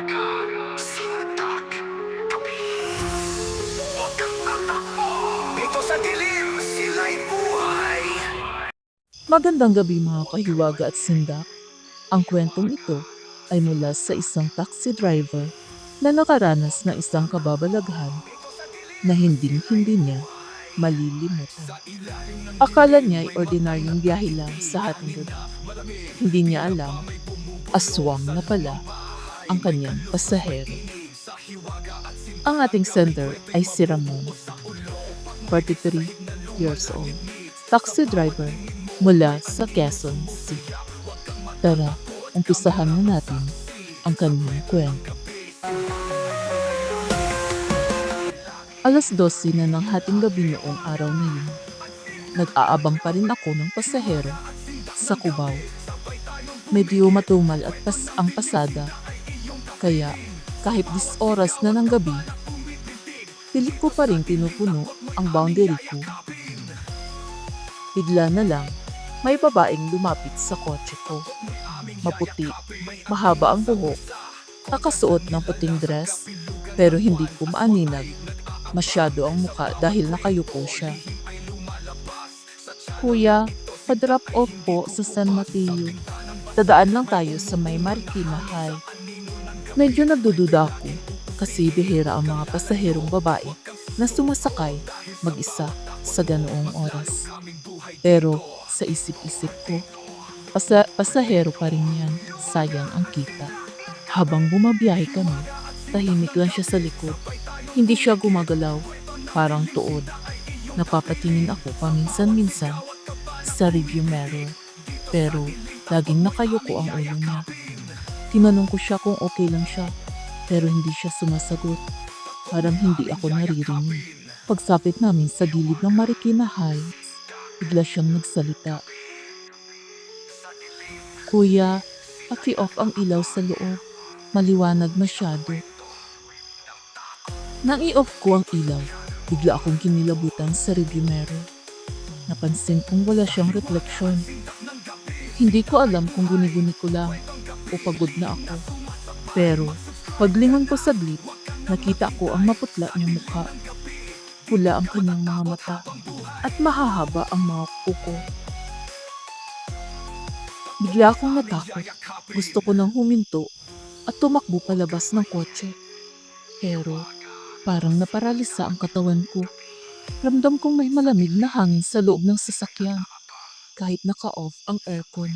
Tabi. Huwag kang tatakbo. Dilim, sila'y buhay. Magandang gabi mga kahiwaga at sindak. Ang kwentong ito ay mula sa isang taxi driver na nakaranas ng isang kababalaghan na hinding-hindi niya malilimutan. Akala niya ay ordinaryong biyahe lang sa hating gabi. Hindi niya alam, aswang na pala ang kanyang pasahero. Ang ating sender ay si Ramon, 43 years old, taxi driver mula sa Quezon City. Tara, umpisahan na natin ang kanyang kwento. Alas 12 na ng hating gabi noong araw na yun. Nag-aabang pa rin ako ng pasahero sa Cubao. Medyo matumal at pas ang pasada. Kaya kahit 10 oras na ng gabi, pilit ko pa rin pinupuno ang boundary ko. Bigla na lang, may babaeng lumapit sa kotse ko. Maputi, mahaba ang buhok, nakasuot ng puting dress, pero hindi ko maaninag. Masyado ang muka dahil nakayuko siya. Kuya, pa-drop off po sa San Mateo. Dadaan lang tayo sa may Marikina High. Medyo nagdududa ako kasi bihira ang mga pasaherong babae na sumasakay mag-isa sa ganoong oras. Pero sa isip-isip ko, pasa pasahero pa rin yan, sayang ang kita. Habang bumabiyahe kami, tahimik lang siya sa likod. Hindi siya gumagalaw, parang tuod. Napapatingin ako paminsan-minsan sa review mirror. Pero laging nakayuko ang ulo niya. Tinanong ko siya kung okay lang siya, pero hindi siya sumasagot. Parang hindi ako naririnig. Pagsapit namin sa gilid ng Marikina Heights, bigla siyang nagsalita. Kuya, paki-off ang ilaw sa loob. Maliwanag masyado. Nang i-off ko ang ilaw, bigla akong kinilabutan sa mirror. Napansin kong wala siyang refleksyon. Hindi ko alam kung guni-guni ko lang o pagod na ako. Pero, paglingon ko saglit, nakita ko ang maputla niyang mukha. Pula ang kanyang mga mata at mahahaba ang mga kuko. Bigla akong natakot. Gusto ko nang huminto at tumakbo palabas ng kotse. Pero parang naparalisa ang katawan ko. Ramdam kong may malamig na hangin sa loob ng sasakyan kahit naka-off ang aircon.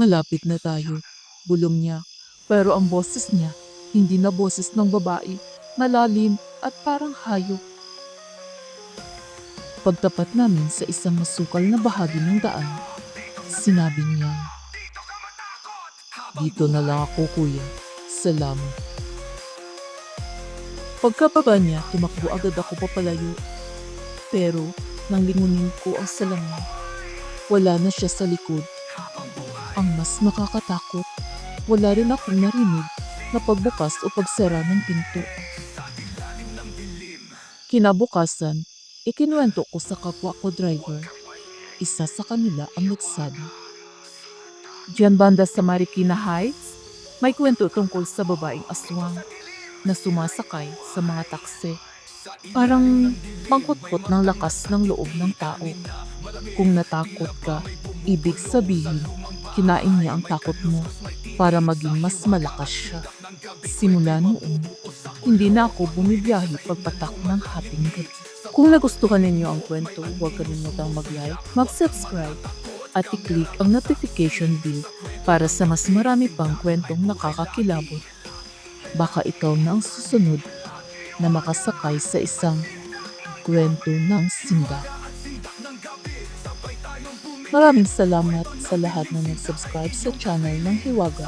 Malapit na tayo, bulong niya. Pero ang boses niya, hindi na boses ng babae, malalim at parang hayop. Pagtapat namin sa isang masukal na bahagi ng daan, sinabi niya, Dito na lang ako kuya, salamat. Pagkababa niya, tumakbo agad ako papalayo. Pero, nang lingunin ko ang salamin, wala na siya sa likod. Mas nakakatakot, wala rin akong narinig na pagbukas o pagsara ng pinto. Kinabukasan, ikinuwento ko sa kapwa ko driver. Isa sa kanila ang nagsabi. Diyan banda sa Marikina Heights, may kwento tungkol sa babaeng aswang na sumasakay sa mga takse. Parang mangkutkot ng lakas ng loob ng tao. Kung natakot ka, ibig sabihin, kinain niya ang takot mo para maging mas malakas siya. Simula noon, hindi na ako bumibiyahe pagpatak ng hating gabi. Kung nagustuhan ninyo ang kwento, huwag kalimutang mag-like, mag-subscribe, at i-click ang notification bell para sa mas marami pang kwentong nakakakilabot. Baka ikaw na ang susunod na makasakay sa isang kwento ng simba. Maraming salamat sa lahat na nag-subscribe sa channel ng Hiwaga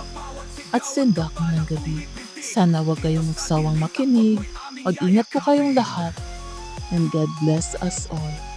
at Sindak ng Gabi. Sana wag kayong magsawang makinig. Mag-ingat po kayong lahat. And God bless us all.